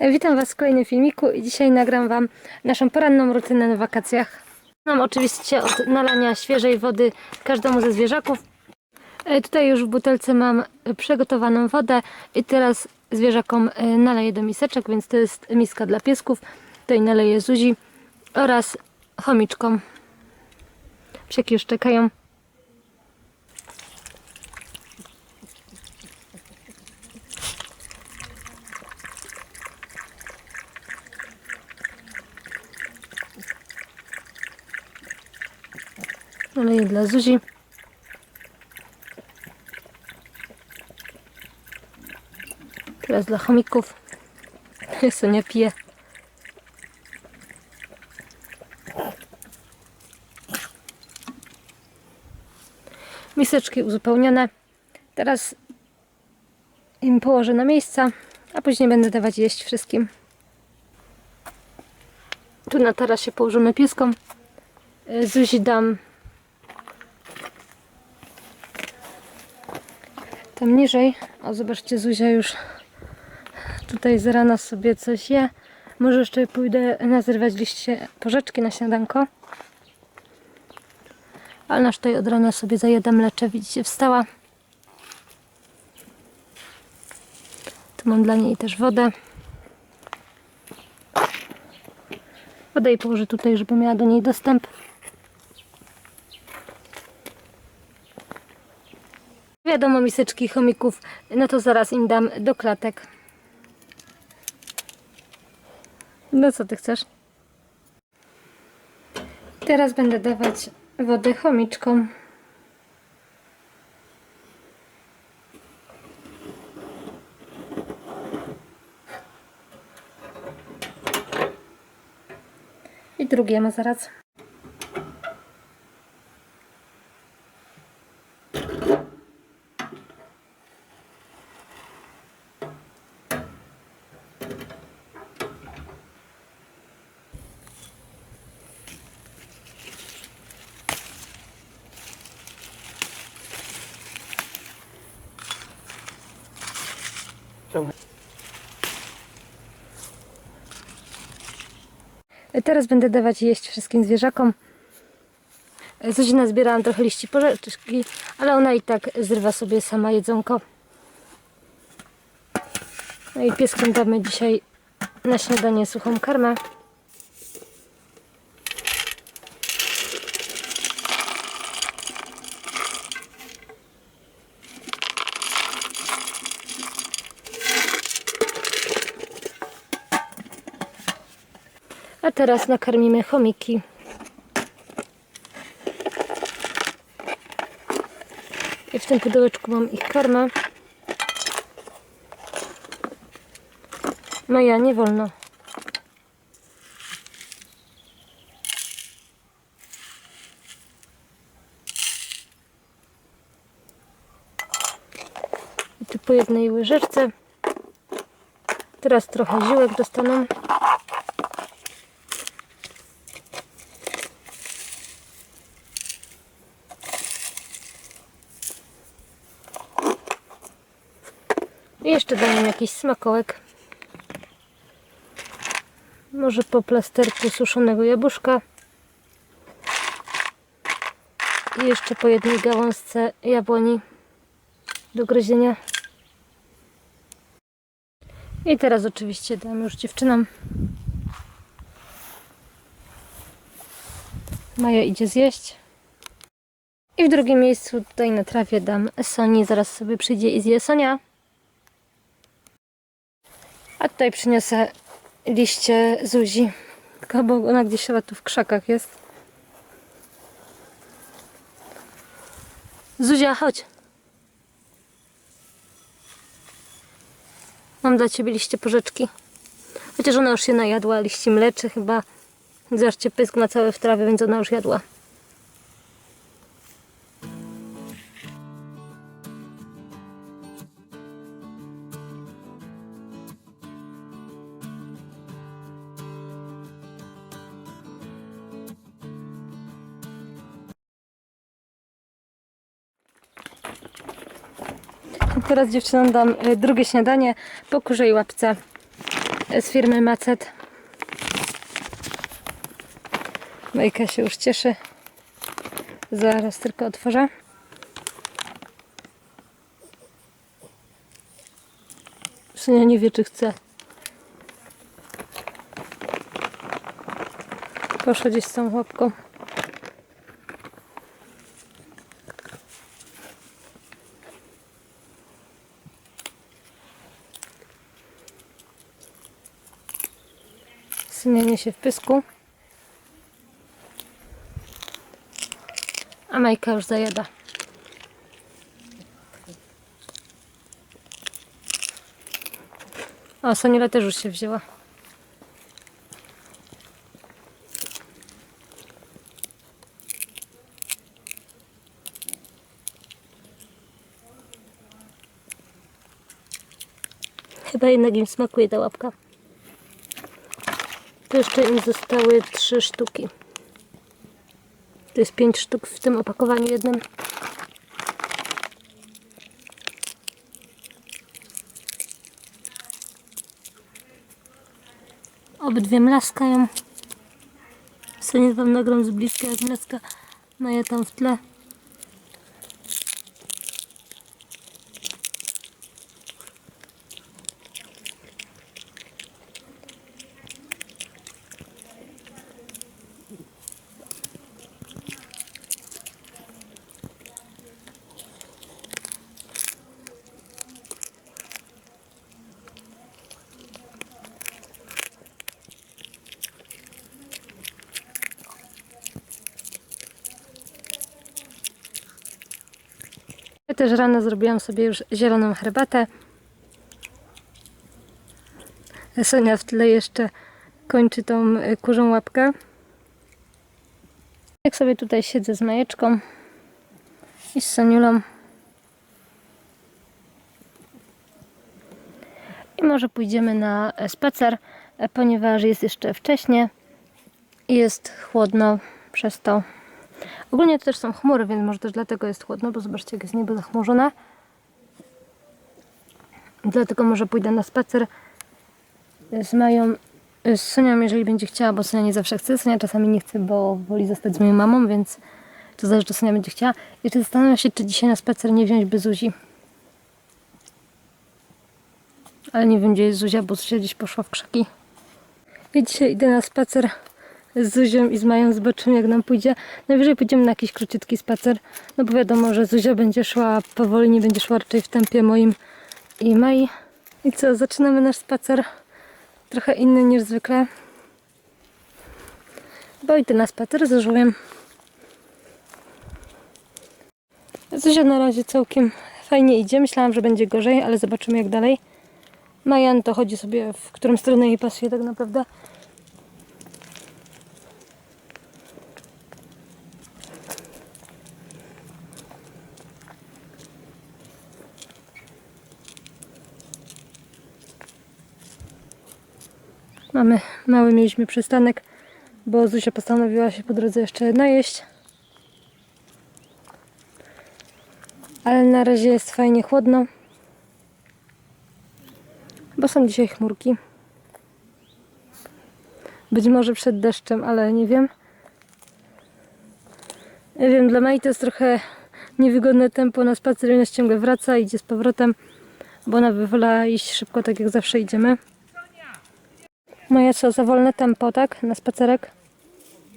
Witam Was w kolejnym filmiku i dzisiaj nagram Wam naszą poranną rutynę na wakacjach. Mam oczywiście od nalania świeżej wody każdemu ze zwierzaków. E, Tutaj już w butelce mam przygotowaną wodę i teraz zwierzakom e, naleję do miseczek, więc to jest miska dla piesków. Tutaj naleję Zuzi oraz chomiczkom. Psiaki już czekają. Naleję dla Zuzi. Teraz dla chomików. Sonia pije. Miseczki uzupełnione. Teraz im położę na miejsca, a później będę dawać jeść wszystkim. Tu na tarasie położymy pieskom. Y, Zuzi dam tam niżej. O, zobaczcie, Zuzia już tutaj z rana sobie coś je. Może jeszcze pójdę nazrywać liście porzeczki na śniadanko. Ale nasz tutaj od rana sobie zajada mlecze. Widzicie, wstała. Tu mam dla niej też wodę. Wodę jej położę tutaj, żeby miała do niej dostęp. Wiadomo, miseczki chomików, no to zaraz im dam do klatek. No co ty chcesz? Teraz będę dawać wodę chomiczkom. I drugiemu zaraz. Teraz będę dawać jeść wszystkim zwierzakom. Zuzina zbierałam trochę liści porzeczki, ale ona i tak zrywa sobie sama jedzonko. No i pieskom damy dzisiaj na śniadanie suchą karmę. Teraz nakarmimy chomiki. I w tym pudełeczku mam ich karmę. No ja nie wolno. I tu po jednej łyżeczce. Teraz trochę ziółek dostaną. I jeszcze jakiś smakołek. Może po plasterku suszonego jabłuszka. I jeszcze po jednej gałązce jabłoni do gryzienia. I teraz oczywiście dam już dziewczynom. Maja idzie zjeść. I w drugim miejscu tutaj na trawie dam Soni. Zaraz sobie przyjdzie i zje Sonia. A tutaj przyniosę liście Zuzi. Tylko bo ona gdzieś chyba tu w krzakach jest. Zuzia, chodź. Mam dla ciebie liście porzeczki. Chociaż ona już się najadła liści mleczy chyba. Zobaczcie, pysk ma całe w trawie, więc ona już jadła. Teraz dziewczynom dam y, drugie śniadanie po kurzej łapce y, z firmy Macet. Majka się już cieszy. Zaraz tylko otworzę. Sonia nie wie, czy chce. Poszła gdzieś z tą łapką. Się w pysku. A Majka już zajada. O, Soniela też już się wzięła. Chyba jednak im smakuje ta łapka. To jeszcze im zostały trzy sztuki. To jest pięć sztuk w tym opakowaniu jednym. Obydwie mlaskają. Sobie wam nagram z bliska jak mlaska Maja tam w tle. Też rano zrobiłam sobie już zieloną herbatę. Sonia w tle jeszcze kończy tą y, kurzą łapkę. Jak sobie tutaj siedzę z Majeczką i z Soniulą. I może pójdziemy na e, spacer, e, ponieważ jest jeszcze wcześnie i jest chłodno przez to. Ogólnie to też są chmury, więc może też dlatego jest chłodno, bo zobaczcie jak jest niebo zachmurzone. Dlatego może pójdę na spacer z Mają, z Sonią, jeżeli będzie chciała, bo Sonia nie zawsze chce. Sonia czasami nie chce, bo woli zostać z moją mamą, więc to zależy, czy Sonia będzie chciała. Jeszcze zastanawiam się, czy dzisiaj na spacer nie wziąć by Zuzi. Ale nie wiem, gdzie jest Zuzia, bo Zuzia gdzieś poszła w krzaki. I dzisiaj idę na spacer z Zuzią i z Mają. Zobaczymy, jak nam pójdzie. Najwyżej pójdziemy na jakiś króciutki spacer. No bo wiadomo, że Zuzia będzie szła powoli, nie będzie szła raczej w tempie moim i Mai. I co, zaczynamy nasz spacer. Trochę inny niż zwykle. Bo idę na spacer z żółwiem. Zuzia na razie całkiem fajnie idzie. Myślałam, że będzie gorzej, ale zobaczymy jak dalej. Majan to chodzi sobie, w którą stronę jej pasuje tak naprawdę. Mamy, mały mieliśmy przystanek, bo Zuzia postanowiła się po drodze jeszcze najeść. Ale na razie jest fajnie chłodno, bo są dzisiaj chmurki. Być może przed deszczem, ale nie wiem. Nie wiem, dla Mai to jest trochę niewygodne tempo na spacer, ona ciągle wraca, idzie z powrotem, bo ona by wolała iść szybko, tak jak zawsze idziemy. Moja co, za wolne tempo, tak? Na spacerek?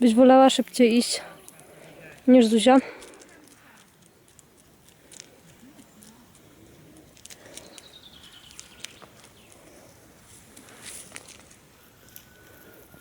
Byś wolała szybciej iść niż Zuzia?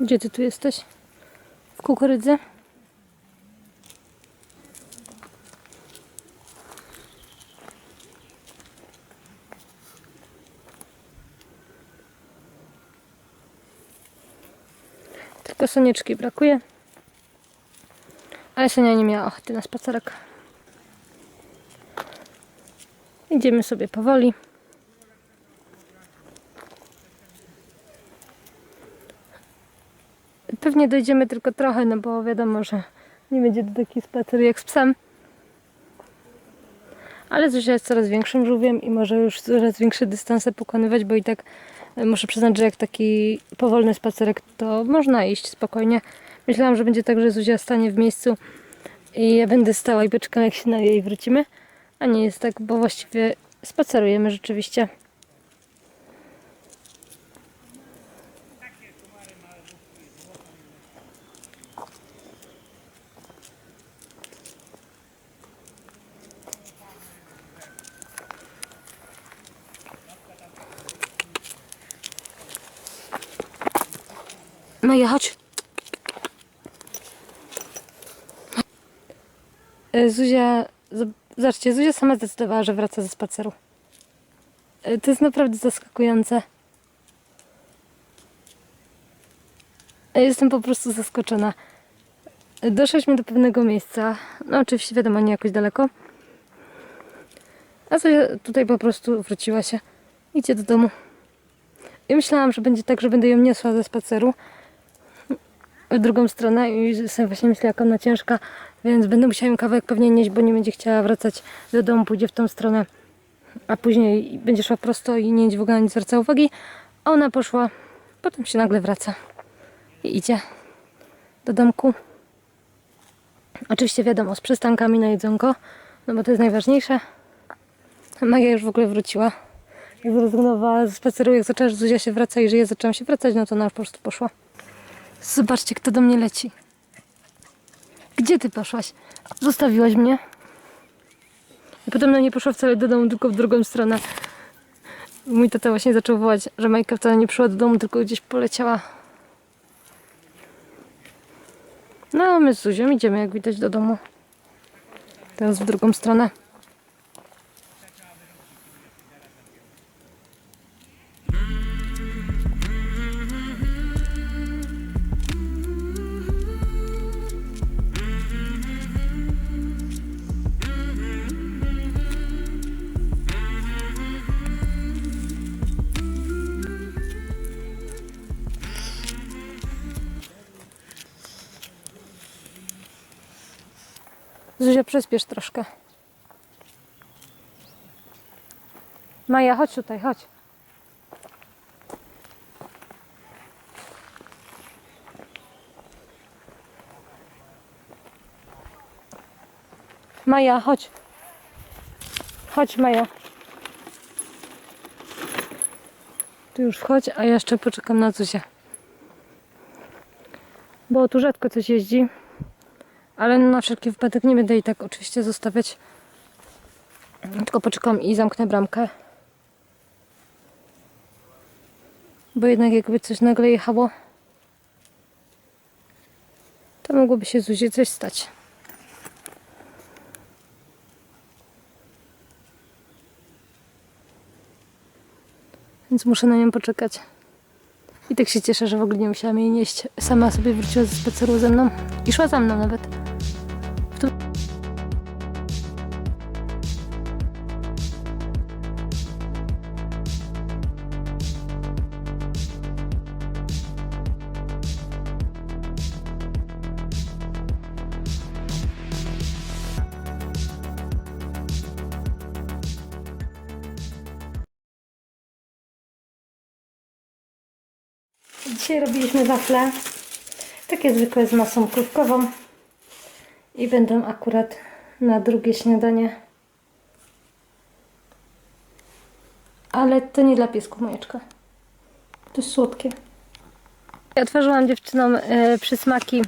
Gdzie ty tu jesteś? W kukurydzy? Tylko sonieczki brakuje. Ale Sonia nie miała ochoty na spacerek. Idziemy sobie powoli. Pewnie dojdziemy tylko trochę, no bo wiadomo, że nie będzie to taki spacer jak z psem. Ale Zuzia jest coraz większym żółwiem i może już coraz większe dystanse pokonywać, bo i tak muszę przyznać, że jak taki powolny spacerek, to można iść spokojnie. Myślałam, że będzie tak, że Zuzia stanie w miejscu i ja będę stała i poczekam jak się naje i wrócimy. A nie jest tak, bo właściwie spacerujemy rzeczywiście. Maja, chodź. E, Zuzia, zob- zobaczcie, Zuzia sama zdecydowała, że wraca ze spaceru. E, To jest naprawdę zaskakujące. E, Jestem po prostu zaskoczona. Doszliśmy do pewnego miejsca. No oczywiście wiadomo, nie jakoś daleko. A Zuzia tutaj po prostu wróciła się. Idzie do domu. I myślałam, że będzie tak, że będę ją niosła ze spaceru w drugą stronę i sobie właśnie myślę, jak ona ciężka, więc będę musiała ją kawałek pewnie nieść, bo nie będzie chciała wracać do domu, pójdzie w tą stronę, a później będzie szła prosto i nie w ogóle nie zwraca uwagi, a ona poszła, potem się nagle wraca i idzie do domku. Oczywiście wiadomo, z przystankami na jedzonko, no bo to jest najważniejsze. Magia już w ogóle wróciła. Jak zrezygnowała ze spaceru, jak zaczęła, że Zuzia się wraca i że ja zaczęłam się wracać, no to ona już po prostu poszła. Zobaczcie, kto do mnie leci. Gdzie ty poszłaś? Zostawiłaś mnie? I potem no nie poszła wcale do domu, tylko w drugą stronę. Mój tata właśnie zaczął wołać, że Majka wcale nie przyszła do domu, tylko gdzieś poleciała. No, a my z Zuzią idziemy, jak widać, do domu. Teraz w drugą stronę. Zuzia, przyspiesz troszkę. Maja, chodź tutaj, chodź. Maja, chodź. Chodź, Maja. Tu już wchodź, a ja jeszcze poczekam na Zuzię. Bo tu rzadko coś jeździ. Ale na wszelki wypadek nie będę jej tak oczywiście zostawiać. Tylko poczekam i zamknę bramkę. Bo jednak jakby coś nagle jechało, to mogłoby się Zuzi coś stać. Więc muszę na nią poczekać. I tak się cieszę, że w ogóle nie musiałam jej nieść. Sama sobie wróciła ze spaceru ze mną i szła za mną nawet. Dzisiaj robiliśmy wafle. Takie zwykłe z masą krówkową. I będą akurat na drugie śniadanie. Ale to nie dla piesków, Majeczka. To jest słodkie. Otworzyłam dziewczynom e, przysmaki.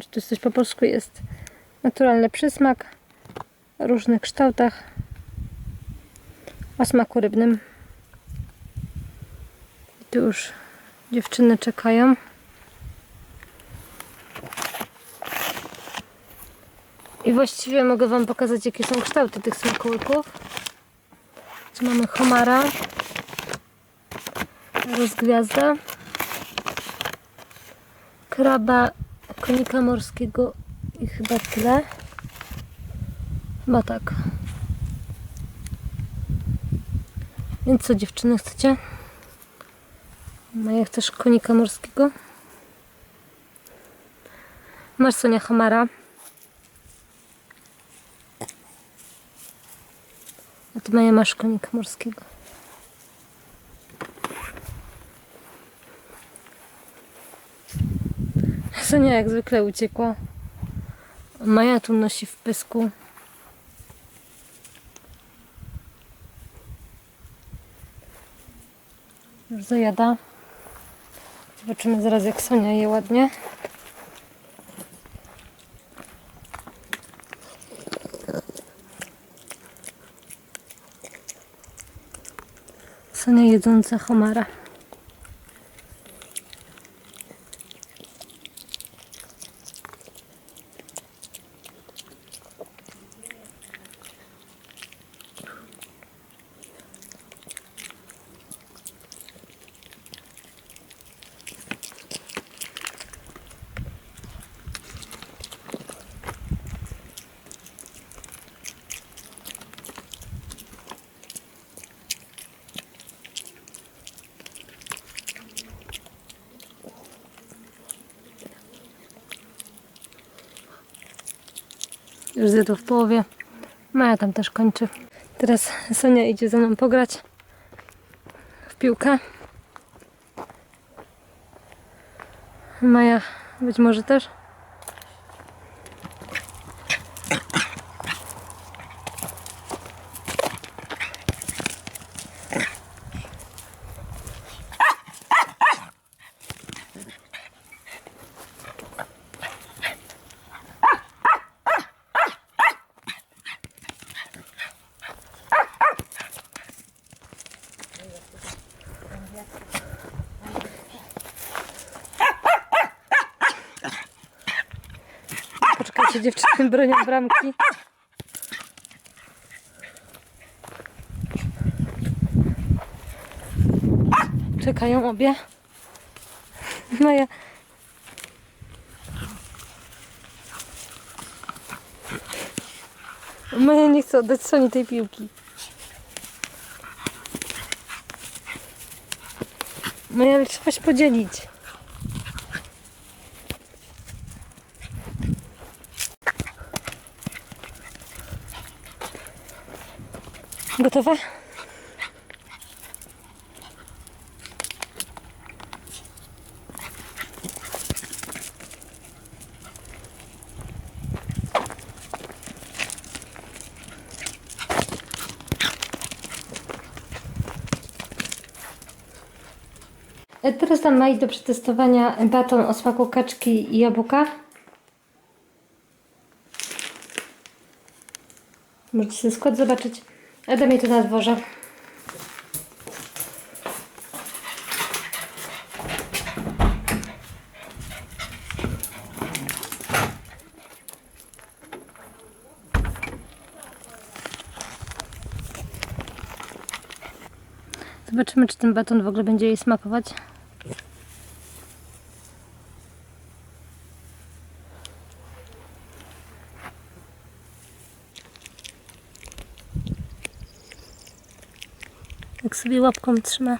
Czy to jest coś po polsku jest? Naturalny przysmak. W różnych kształtach. O smaku rybnym. Tu już dziewczyny czekają. I właściwie mogę Wam pokazać, jakie są kształty tych smakołyków. Tu mamy homara, rozgwiazda, kraba, konika morskiego i chyba tyle. Chyba tak. Więc co dziewczyny chcecie? Maja, chcesz konika morskiego? Masz Sonia Hamara. ty Maja masz konika morskiego. Sonia jak zwykle uciekła. Maja tu nosi w pysku. Już zajada. Zobaczymy zaraz jak Sonia je ładnie. Sonia jedząca homara. Już zjadł w połowie. Maja tam też kończy. Teraz Sonia idzie ze mną pograć w piłkę. Maja być może też. Poczekajcie, dziewczyny bronią bramki. Czekają obie. Maja. Maja nie chce oddać Soni tej piłki. Maja, ale trzeba się podzielić. Gotowa? E, Teraz tam ma iść do przetestowania baton o smaku kaczki i jabłka. Możecie sobie skład zobaczyć. Ja dam jej to na dworze. Zobaczymy, czy ten baton w ogóle będzie jej smakować. Sobie łapką trzyma.